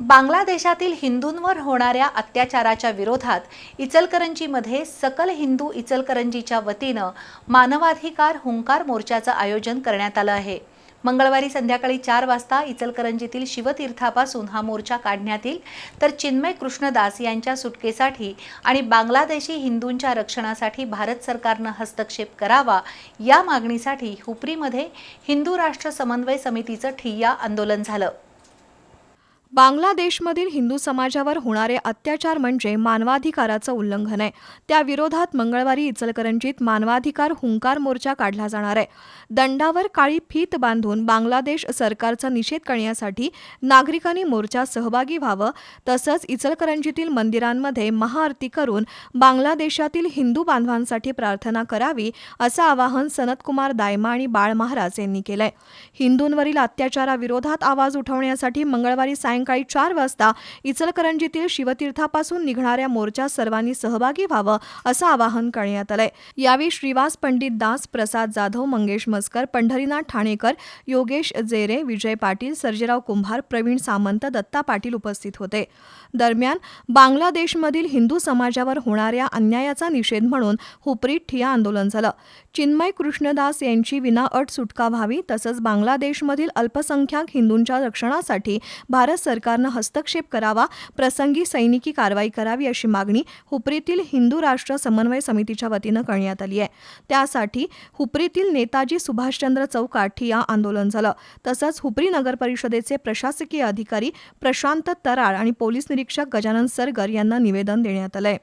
बांगलादेशातील हिंदूंवर होणाऱ्या अत्याचाराच्या विरोधात इचलकरंजीमध्ये सकल हिंदू इचलकरंजीच्या वतीनं मानवाधिकार हुंकार मोर्चाचं आयोजन करण्यात आलं आहे. मंगळवारी संध्याकाळी चार वाजता इचलकरंजीतील शिवतीर्थापासून हा मोर्चा काढण्यात येईल तर चिन्मय कृष्णदास यांच्या सुटकेसाठी आणि बांगलादेशी हिंदूंच्या रक्षणासाठी भारत सरकारनं हस्तक्षेप करावा या मागणीसाठी हुपरीमध्ये हिंदू राष्ट्र समन्वय समितीचं ठिय्या आंदोलन झालं. बांगलादेशमधील हिंदू समाजावर होणारे अत्याचार म्हणजे मानवाधिकाराचं उल्लंघन आहे. त्या विरोधात मंगळवारी इचलकरंजीत मानवाधिकार हुंकार मोर्चा काढला जाणार आहे. दंडावर काळी फीत बांधून बांगलादेश सरकारचा निषेध करण्यासाठी नागरिकांनी मोर्चात सहभागी व्हावं तसंच इचलकरंजीतील मंदिरांमध्ये महाआरती करून बांगलादेशातील हिंदू बांधवांसाठी प्रार्थना करावी असं आवाहन सनतकुमार दायमा आणि बाळ महाराज यांनी केलंय. हिंदूंवरील अत्याचाराविरोधात आवाज उठवण्यासाठी मंगळवारी सायं सायंकाळी चार वाजता इचलकरंजीतील शिवतीर्थापासून निघणाऱ्या मोर्चात सर्वांनी सहभागी व्हावं असं आवाहन करण्यात आलंय. यावेळी श्रीवास पंडित दास प्रसाद जाधव मंगेश मस्कर पंढरीनाथ ठाणेकर योगेश जेरे विजय पाटील सर्जेराव कुंभार प्रवीण सामंत दत्ता पाटील उपस्थित होते. दरम्यान बांगलादेशमधील हिंदू समाजावर होणाऱ्या अन्यायाचा निषेध म्हणून हुपरीत ठिया आंदोलन झालं. चिन्मय कृष्णदास यांची विनाअट सुटका व्हावी तसंच बांगलादेशमधील अल्पसंख्याक हिंदूंच्या रक्षणासाठी भारत सरकारनं हस्तक्षेप करावा प्रसंगी सैनिकी कारवाई करावी अशी मागणी हुपरीतील हिंदू राष्ट्र समन्वय समितीच्या वतीनं करण्यात आली आहे. त्यासाठी हुपरीतील नेताजी सुभाषचंद्र चौकाठी या आंदोलन झालं. तसंच हुपरी नगर परिषदेचे प्रशासकीय अधिकारी प्रशांत तराळ आणि पोलीस निरीक्षक गजानन सरगर यांना निवेदन देण्यात आलंय.